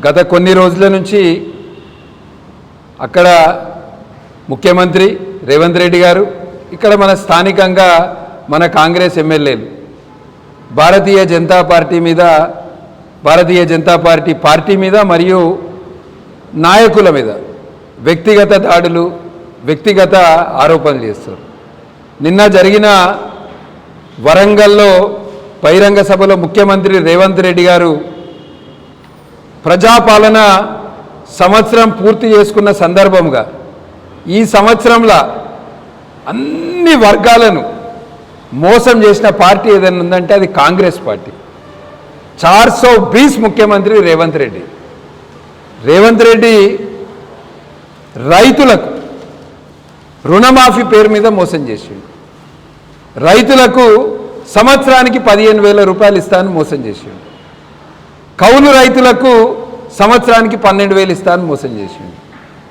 గత కొన్ని రోజుల నుంచి అక్కడ ముఖ్యమంత్రి రేవంత్ రెడ్డి గారు ఇక్కడ మన స్థానికంగా మన కాంగ్రెస్ ఎమ్మెల్యేలు భారతీయ జనతా పార్టీ మీద భారతీయ జనతా పార్టీ పార్టీ మీద మరియు నాయకుల మీద వ్యక్తిగత దాడులు వ్యక్తిగత ఆరోపణలు చేస్తారు. నిన్న జరిగిన వరంగల్లో బహిరంగ సభలో ముఖ్యమంత్రి రేవంత్ రెడ్డి గారు ప్రజాపాలన సంవత్సరం పూర్తి చేసుకున్న సందర్భంగా ఈ సంవత్సరంలో అన్ని వర్గాలను మోసం చేసిన పార్టీ ఏదైనా ఉందంటే అది కాంగ్రెస్ పార్టీ. చార్ సో బీస్ ముఖ్యమంత్రి రేవంత్ రెడ్డి. రేవంత్ రెడ్డి రైతులకు రుణమాఫీ పేరు మీద మోసం చేసిండు. రైతులకు సంవత్సరానికి పదిహేను వేల రూపాయలు ఇస్తానని మోసం చేసిండు. కౌలు రైతులకు సంవత్సరానికి పన్నెండు వేలు ఇస్తాను మోసం చేసిండు.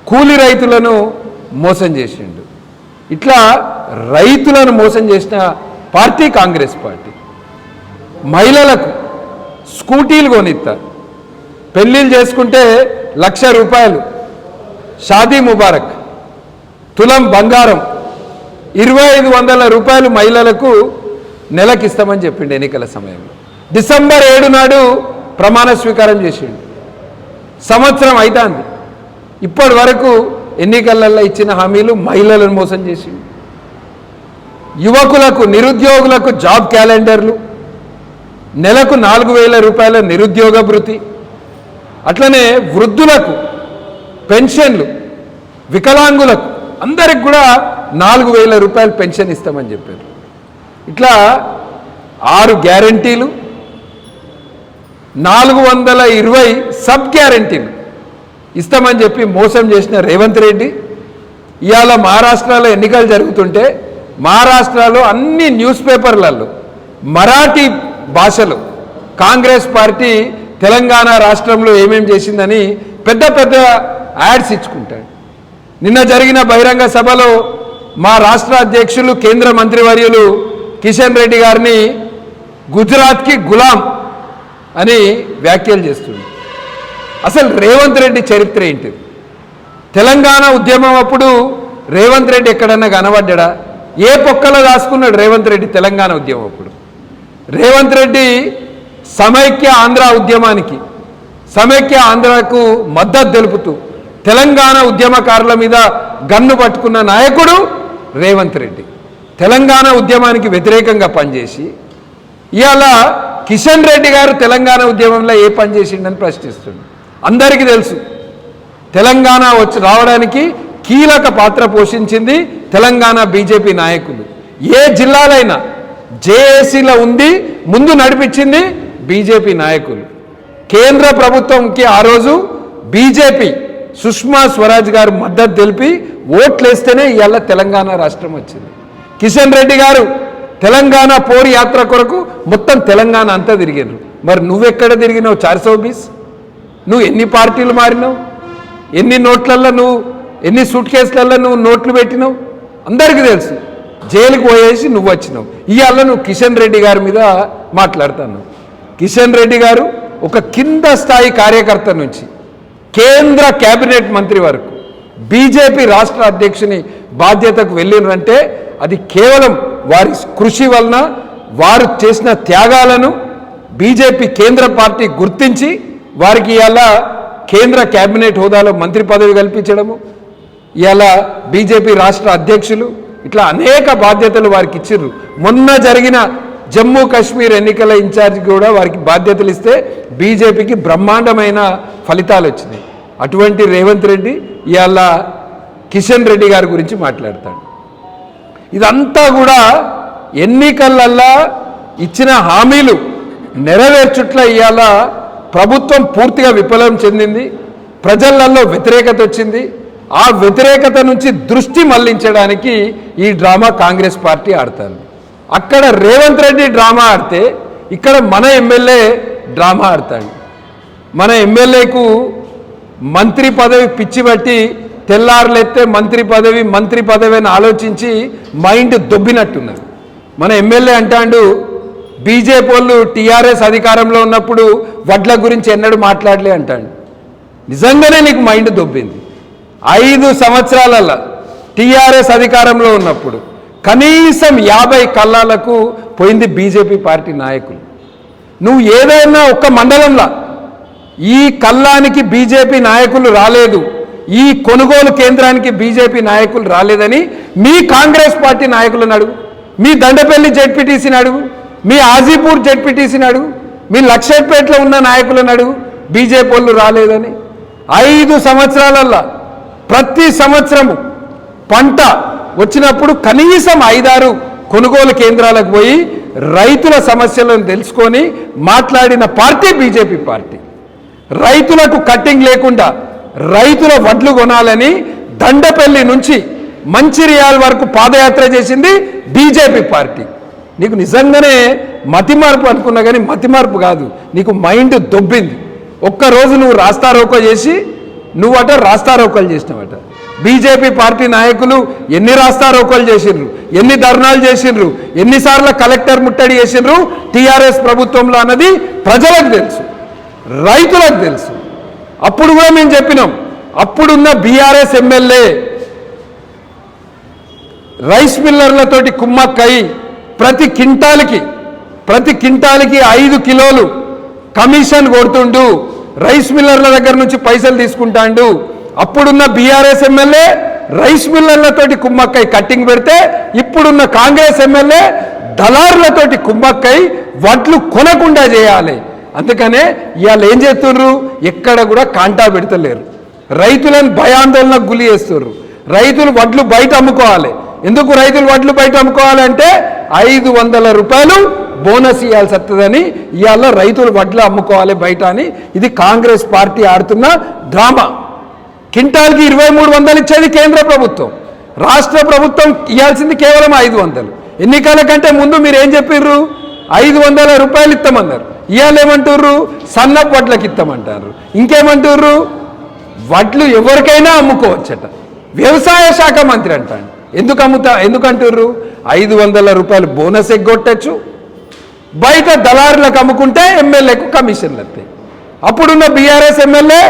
కూలి రైతులను మోసం చేసిండు. ఇట్లా రైతులను మోసం చేసిన పార్టీ కాంగ్రెస్ పార్టీ. మహిళలకు స్కూటీలు కొనిస్తారు పెళ్ళిళ్ళు చేసుకుంటే లక్ష రూపాయలు. షాదీ ముబారక్ తులం బంగారం ఇరవై ఐదు వందల రూపాయలు మహిళలకు నెలకిస్తామని చెప్పిండు ఎన్నికల సమయంలో. డిసెంబర్ ఏడు నాడు ప్రమాణ స్వీకారం చేసిండు. సంవత్సరం అవుతుంది ఇప్పటి వరకు ఎన్నికలలో ఇచ్చిన హామీలు మహిళలను మోసం చేసిండు. యువకులకు నిరుద్యోగులకు జాబ్ క్యాలెండర్లు నెలకు నాలుగు వేల రూపాయల నిరుద్యోగ భృతి అట్లనే వృద్ధులకు పెన్షన్లు వికలాంగులకు అందరికి కూడా నాలుగు వేల రూపాయలు పెన్షన్ ఇస్తామని చెప్పారు. ఇట్లా ఆరు గ్యారంటీలు నాలుగు వందల ఇరవై సబ్ గ్యారంటీలు ఇస్తామని చెప్పి మోసం చేసిన రేవంత్ రెడ్డి ఇవాళ మహారాష్ట్రలో ఎన్నికలు జరుగుతుంటే మహారాష్ట్రలో అన్ని న్యూస్ పేపర్లలో మరాఠీ భాషలో కాంగ్రెస్ పార్టీ తెలంగాణ రాష్ట్రంలో ఏమేం చేసిందని పెద్ద పెద్ద యాడ్స్ ఇచ్చుకుంటాడు. నిన్న జరిగిన బహిరంగ సభలో మా రాష్ట్ర అధ్యక్షులు కేంద్ర మంత్రివర్యులు కిషన్ రెడ్డి గారిని గుజరాత్కి గులాం అని వ్యాఖ్యలు చేస్తుంది. అసలు రేవంత్ రెడ్డి చరిత్ర ఏంటి తెలంగాణ ఉద్యమం అప్పుడు రేవంత్ రెడ్డి ఎక్కడన్నా కనబడ్డా? ఏ పొక్కలో దాసుకున్నాడు రేవంత్ రెడ్డి తెలంగాణ ఉద్యమం అప్పుడు? రేవంత్ రెడ్డి సమైక్య ఆంధ్ర ఉద్యమానికి సమైక్య ఆంధ్రకు మద్దతు తెలుపుతూ తెలంగాణ ఉద్యమకారుల మీద గన్ను పట్టుకున్న నాయకుడు రేవంత్ రెడ్డి. తెలంగాణ ఉద్యమానికి వ్యతిరేకంగా పనిచేసి ఇవాళ కిషన్ రెడ్డి గారు తెలంగాణ ఉద్యమంలో ఏ పని చేసిండని ప్రశ్నిస్తుంది అందరికీ తెలుసు. తెలంగాణ వచ్చి రావడానికి కీలక పాత్ర పోషించింది తెలంగాణ బీజేపీ నాయకులు. ఏ జిల్లాలైనా జేఏసీలో ఉంది ముందు నడిపించింది బీజేపీ నాయకులు. కేంద్ర ప్రభుత్వంకి ఆ రోజు బీజేపీ సుష్మా స్వరాజ్ గారు మద్దతు తెలిపి ఓట్లేస్తేనే ఇవాళ తెలంగాణ రాష్ట్రం వచ్చింది. కిషన్ రెడ్డి గారు తెలంగాణ పోరు యాత్ర కొరకు మొత్తం తెలంగాణ అంతా తిరిగారు మరి నువ్వెక్కడ తిరిగినావు చార్సో బీస్ నువ్వు ఎన్ని పార్టీలు మారినావు? ఎన్ని నోట్లల్లో నువ్వు ఎన్ని సూట్ కేసులలో నువ్వు నోట్లు పెట్టినావు? అందరికీ తెలుసు. జైలుకు పోయేసి నువ్వు వచ్చినావు. ఇవాళ నువ్వు కిషన్ రెడ్డి గారి మీద మాట్లాడతాను కిషన్ రెడ్డి గారు ఒక కింద స్థాయి కార్యకర్త నుంచి కేంద్ర కేబినెట్ మంత్రి వరకు బీజేపీ రాష్ట్ర అధ్యక్షుని బాధ్యతకు వెళ్ళినంటే అది కేవలం వారి కృషి వలన వారు చేసిన త్యాగాలను బీజేపీ కేంద్ర పార్టీ గుర్తించి వారికి ఇలా కేంద్ర కేబినెట్ హోదాలో మంత్రి పదవి కల్పించడము ఇవాళ బీజేపీ రాష్ట్ర అధ్యక్షులు ఇట్లా అనేక బాధ్యతలు వారికి ఇచ్చిర్రు. మొన్న జరిగిన జమ్మూ కాశ్మీర్ ఎన్నికల ఇన్ఛార్జ్ కూడా వారికి బాధ్యతలు ఇస్తే బీజేపీకి బ్రహ్మాండమైన ఫలితాలు వచ్చినాయి. అటువంటి రేవంత్ రెడ్డి ఇవాళ కిషన్ రెడ్డి గారి గురించి మాట్లాడతాడు. ఇదంతా కూడా ఎన్నికలల్లా ఇచ్చిన హామీలు నెరవేర్చుట్ల ఇవాళ ప్రభుత్వం పూర్తిగా విఫలం చెందింది ప్రజలలో వ్యతిరేకత వచ్చింది. ఆ వ్యతిరేకత నుంచి దృష్టి మళ్ళించడానికి ఈ డ్రామా కాంగ్రెస్ పార్టీ ఆడుతుంది. అక్కడ రేవంత్ రెడ్డి డ్రామా ఆడితే ఇక్కడ మన ఎమ్మెల్యే డ్రామా ఆడతాడు. మన ఎమ్మెల్యేకు మంత్రి పదవి పిచ్చి బట్టి తెల్లారులెత్తే మంత్రి పదవి మంత్రి పదవి అని ఆలోచించి మైండ్ దొబ్బినట్టున్నది. మన ఎమ్మెల్యే అంటాడు బీజేపీ వాళ్ళు టీఆర్ఎస్ అధికారంలో ఉన్నప్పుడు వడ్ల గురించి ఎన్నడూ మాట్లాడలే అంటాడు. నిజంగానే నీకు మైండ్ దొబ్బింది. ఐదు సంవత్సరాలలో టీఆర్ఎస్ అధికారంలో ఉన్నప్పుడు కనీసం యాభై కళ్ళాలకు పోయింది బీజేపీ పార్టీ నాయకులు. నువ్వు ఏదైనా ఒక్క మండలంలో ఈ కల్లానికి బీజేపీ నాయకులు రాలేదు. ఈ కొనుగోలు కేంద్రానికి బీజేపీ నాయకులు రాలేదని మీ కాంగ్రెస్ పార్టీ నాయకులను అడుగు. మీ దండపల్లి జెడ్పీటీసీని అడుగు. మీ ఆజీపూర్ జెడ్పీటీసీని అడుగు. మీ లక్షపేటలో ఉన్న నాయకులను అడుగు. బీజేపీ వాళ్ళు రాలేదని. ఐదు సంవత్సరాలల్లో ప్రతి సంవత్సరము పంట వచ్చినప్పుడు కనీసం ఐదారు కొనుగోలు కేంద్రాలకు పోయి రైతుల సమస్యలను తెలుసుకొని మాట్లాడిన పార్టీ బీజేపీ పార్టీ. రైతులకు కట్టింగ్ లేకుండా రైతుల వడ్లు కొనాలని దండపల్లి నుంచి మంచిర్యాల వరకు పాదయాత్ర చేసింది బీజేపీ పార్టీ. నీకు నిజంగానే మతి మార్పు అనుకున్నా కానీ మతి మార్పు కాదు. నీకు మైండ్ దొబ్బింది. ఒక్కరోజు నువ్వు రాస్తారోకో చేసి నువ్వట రాస్తారోకలు చేసినావట. బీజేపీ పార్టీ నాయకులు ఎన్ని రాస్తారోకలు చేసిండ్రు? ఎన్ని ధర్నాలు చేసిండ్రు? ఎన్నిసార్లు కలెక్టర్ ముట్టడి చేసిండ్రు? టీఆర్ఎస్ ప్రభుత్వంలో అన్నది ప్రజలకు తెలుసు. రైతులకు తెలుసు. అప్పుడు కూడా మేము చెప్పినాం. అప్పుడున్న బీఆర్ఎస్ ఎమ్మెల్యే రైస్ మిల్లర్లతోటి కుమ్మక్కై ప్రతి కింటాలకి ప్రతి కింటాలకి ఐదు కిలోలు కమిషన్ కొడుతుండు రైస్ మిల్లర్ల దగ్గర నుంచి పైసలు తీసుకుంటాండు. అప్పుడున్న బీఆర్ఎస్ ఎమ్మెల్యే రైస్ మిల్లర్లతోటి కుమ్మక్కై కట్టింగ్ పెడితే ఇప్పుడున్న కాంగ్రెస్ ఎమ్మెల్యే దళారులతోటి కుమ్మక్కై వడ్లు కొనకుండా చేయాలి. అందుకనే ఇవాళ ఏం చేస్తుర్రు? ఎక్కడ కూడా కాంటా పెడతలేరు. రైతులను భయాందోళనకు గులి చేస్తుర్రు. రైతులు వడ్లు బయట అమ్ముకోవాలి. ఎందుకు రైతులు వడ్లు బయట అమ్ముకోవాలంటే ఐదు వందల రూపాయలు బోనస్ ఇవ్వాల్సి వస్తుందని ఇవాళ రైతులు వడ్లు అమ్ముకోవాలి బయట అని ఇది కాంగ్రెస్ పార్టీ ఆడుతున్న డ్రామా. కింటాల్కి ఇరవై మూడు వందలు ఇచ్చేది కేంద్ర ప్రభుత్వం. రాష్ట్ర ప్రభుత్వం ఇవ్వాల్సింది కేవలం ఐదు వందలు. ఎన్నికల కంటే ముందు మీరు ఏం చెప్పిర్రు? ఐదు వందల రూపాయలు ఇస్తామన్నారు ఇవాళ ఏమంటుర్రు సన్నపు వడ్లకి ఇస్తామంటారు ఇంకేమంటుర్రు? వడ్లు ఎవరికైనా అమ్ముకోవచ్చట. వ్యవసాయ శాఖ మంత్రి అంటాడు. ఎందుకు అమ్ముతా ఎందుకంటుర్రు? ఐదు వందల రూపాయలు బోనస్ ఎగ్గొట్టచ్చు. బయట దళారులకు అమ్ముకుంటే ఎమ్మెల్యేకు కమిషన్లు వస్తాయి అప్పుడున్న బీఆర్ఎస్ ఎమ్మెల్యే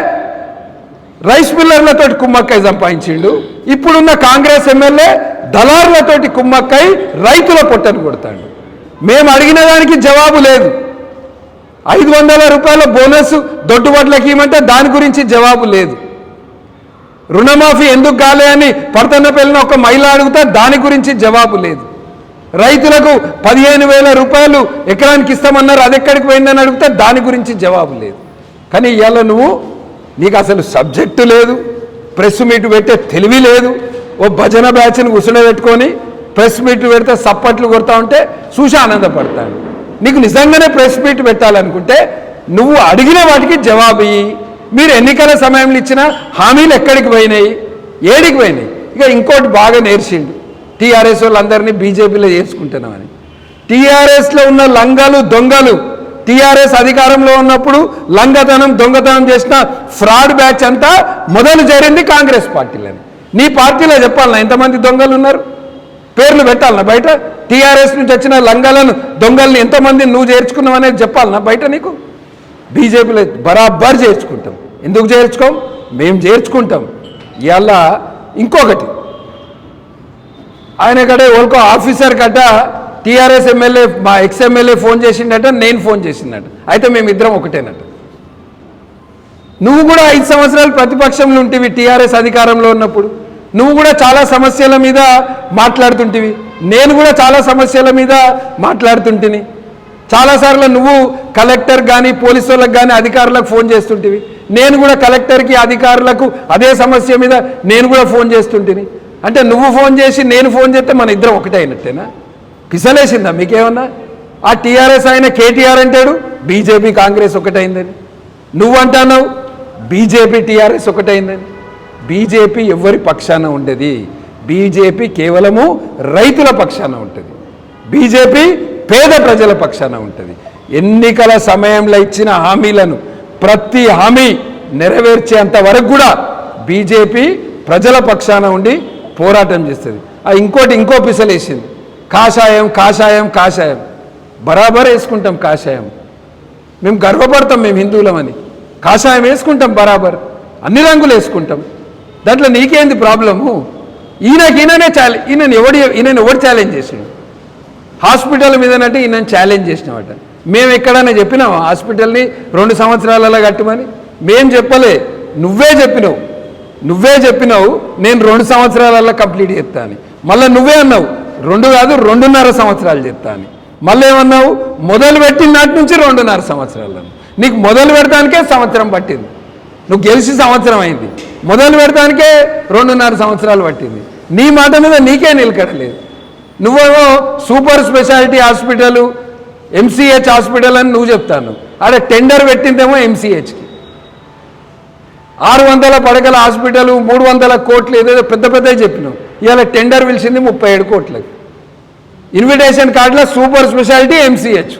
రైస్ మిల్లర్లతో కుమ్మక్కై సంపాదించిండు. ఇప్పుడున్న కాంగ్రెస్ ఎమ్మెల్యే దళారులతోటి కుమ్మక్కై రైతుల పొట్టను కొడతాడు. మేము అడిగిన దానికి జవాబు లేదు. ఐదు వందల రూపాయల బోనస్ దొడ్డుబడ్లకి ఇవ్వమంటే దాని గురించి జవాబు లేదు. రుణమాఫీ ఎందుకు కాలే అని పడతన్న పిల్లని ఒక మహిళ అడిగితే దాని గురించి జవాబు లేదు. రైతులకు పదిహేను వేల రూపాయలు ఎకరానికి ఇస్తామన్నారు అది ఎక్కడికి పోయిందని అడిగితే దాని గురించి జవాబు లేదు. కానీ ఇవాళ నువ్వు నీకు అసలు సబ్జెక్టు లేదు ప్రెస్ మీట్ పెట్టే తెలివి లేదు. ఓ భజన బ్యాచ్ని ఉసుడబెట్టుకొని ప్రెస్ మీట్ పెడితే సప్పట్లు కొడతా ఉంటే చూసి ఆనందపడతాడు. నీకు నిజంగానే ప్రెస్ మీట్ పెట్టాలనుకుంటే నువ్వు అడిగిన వాటికి జవాబు ఇయ్యి. మీరు ఎన్నికల సమయంలో ఇచ్చిన హామీలు ఎక్కడికి పోయినాయి? ఏడికి పోయినాయి? ఇక ఇంకోటి బాగా నేర్చిండు. టీఆర్ఎస్ వాళ్ళందరినీ బీజేపీలో చేర్చుకుంటున్నామని టీఆర్ఎస్లో ఉన్న లంగాలు దొంగలు. టీఆర్ఎస్ అధికారంలో ఉన్నప్పుడు లంగతనం దొంగతనం చేసిన ఫ్రాడ్ బ్యాచ్ అంతా మొదలు చేరింది కాంగ్రెస్ పార్టీలని. నీ పార్టీలో చెప్పాలన్నా ఎంతమంది దొంగలు ఉన్నారు? పేర్లు పెట్టాలన్నా బయట? టీఆర్ఎస్ నుంచి వచ్చిన లంగాలను దొంగల్ని ఎంతమంది నువ్వు చేర్చుకున్నావు అనేది చెప్పాలన్నా బయట నీకు? బీజేపీలో బరాబర్ చేర్చుకుంటాం. ఎందుకు చేర్చుకోం? మేము చేర్చుకుంటాం. ఇవాళ ఇంకొకటి. ఆయన కడే ఓల్కో ఆఫీసర్ కట్ట టీఆర్ఎస్ ఎమ్మెల్యే మా ఎక్స్ ఎమ్మెల్యే ఫోన్ చేసిండట నేను ఫోన్ చేసిందట అయితే మేము ఇద్దరం ఒకటేనట. నువ్వు కూడా ఐదు సంవత్సరాలు ప్రతిపక్షంలో ఉంటివి టీఆర్ఎస్ అధికారంలో ఉన్నప్పుడు. నువ్వు కూడా చాలా సమస్యల మీద మాట్లాడుతుంటివి. నేను కూడా చాలా సమస్యల మీద మాట్లాడుతుంటిని. చాలాసార్లు నువ్వు కలెక్టర్ కానీ పోలీసు వాళ్ళకి కానీ అధికారులకు ఫోన్ చేస్తుంటివి. నేను కూడా కలెక్టర్కి అధికారులకు అదే సమస్య మీద నేను కూడా ఫోన్ చేస్తుంటిని. అంటే నువ్వు ఫోన్ చేసి నేను ఫోన్ చేస్తే మన ఇద్దరం ఒకటే అయినట్టేనా? పిసలేసిందా మీకేమన్నా? ఆ టీఆర్ఎస్ ఆయన కేటీఆర్ అంటాడు బీజేపీ కాంగ్రెస్ ఒకటైందని. నువ్వు అంటున్నావు బీజేపీ టీఆర్ఎస్ ఒకటైందని. బీజేపీ ఎవరి పక్షాన ఉండేది? బీజేపీ కేవలము రైతుల పక్షాన ఉంటుంది. బీజేపీ పేద ప్రజల పక్షాన ఉంటుంది. ఎన్నికల సమయంలో ఇచ్చిన హామీలను ప్రతి హామీ నెరవేర్చేంత వరకు కూడా బీజేపీ ప్రజల పక్షాన ఉండి పోరాటం చేస్తుంది. ఆ ఇంకోటి ఇంకో పిసలేసింది. కాషాయం కాషాయం కాషాయం. బరాబర్ వేసుకుంటాం కాషాయం. మేము గర్వపడతాం మేము హిందువులమని కాషాయం వేసుకుంటాం బరాబర్. అన్ని రంగులు వేసుకుంటాం. దాంట్లో నీకేంది ప్రాబ్లము? ఈయనకి ఈయననే ఛాలె ఈయన ఎవడి ఈయన ఎవడు ఛాలెంజ్ చేసిండు? హాస్పిటల్ మీదనంటే ఈయన ఛాలెంజ్ చేసినామట మేము ఎక్కడైనా చెప్పినాము హాస్పిటల్ని రెండు సంవత్సరాలలో కట్టమని? మేం చెప్పలే. నువ్వే చెప్పినావు. నువ్వే చెప్పినావు నేను రెండు సంవత్సరాలలో కంప్లీట్ చేస్తాను అని. మళ్ళీ నువ్వే అన్నావు రెండు కాదు రెండున్నర సంవత్సరాలు చెప్తా అని. మళ్ళీ ఏమన్నావు? మొదలు పెట్టిన నాటి నుంచి రెండున్నర సంవత్సరాలు నీకు మొదలు పెడతానికే సంవత్సరం పట్టింది. నువ్వు గెలిచి సంవత్సరం అయింది. మొదలు పెడతానికే రెండున్నర సంవత్సరాలు పట్టింది. నీ మాట మీద నీకే నిలకడలేదు. నువ్వేమో super speciality hospital MCH hospital అని నువ్వు చెప్తాను. అదే టెండర్ పెట్టిందేమో ఎంసీహెచ్కి ఆరు వందల పడకల హాస్పిటల్ మూడు వందల కోట్లు ఏదేదో పెద్ద పెద్దవి చెప్పినావు. ఇవాళ టెండర్ పిలిచింది ముప్పై ఏడు కోట్లకి. ఇన్విటేషన్ కార్డులో సూపర్ స్పెషాలిటీ ఎంసీహెచ్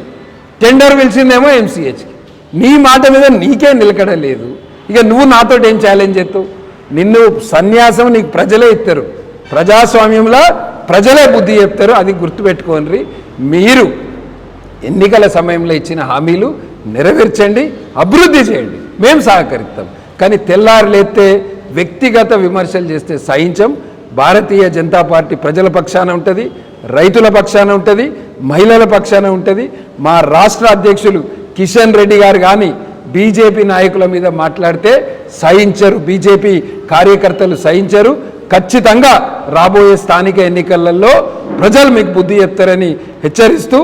టెండర్ పిలిచిందేమో ఎంసీహెచ్కి నీ మాట మీద నీకే నిలకడలేదు. ఇక నువ్వు నాతో ఏం ఛాలెంజ్ చేస్తావు? నిన్ను సన్యాసం నీకు ప్రజలే ఇస్తారు ప్రజాస్వామ్యంలో ప్రజలే బుద్ధి చెప్తారు అది గుర్తుపెట్టుకోండి మీరు ఎన్నికల సమయంలో ఇచ్చిన హామీలు నెరవేర్చండి అభివృద్ధి చేయండి. మేము సహకరిస్తాం. కానీ తెల్లారులేస్తే వ్యక్తిగత విమర్శలు చేస్తే సహించం. భారతీయ జనతా పార్టీ ప్రజల పక్షాన ఉంటుంది రైతుల పక్షాన ఉంటుంది మహిళల పక్షాన ఉంటుంది. మా రాష్ట్ర అధ్యక్షులు కిషన్ రెడ్డి గారు కానీ బీజేపీ నాయకుల మీద మాట్లాడితే సహించరు. బీజేపీ కార్యకర్తలు సహించరు. ఖచ్చితంగా రాబోయే స్థానిక ఎన్నికలలో ప్రజలు మీకు బుద్ధి చెప్తారని హెచ్చరిస్తూ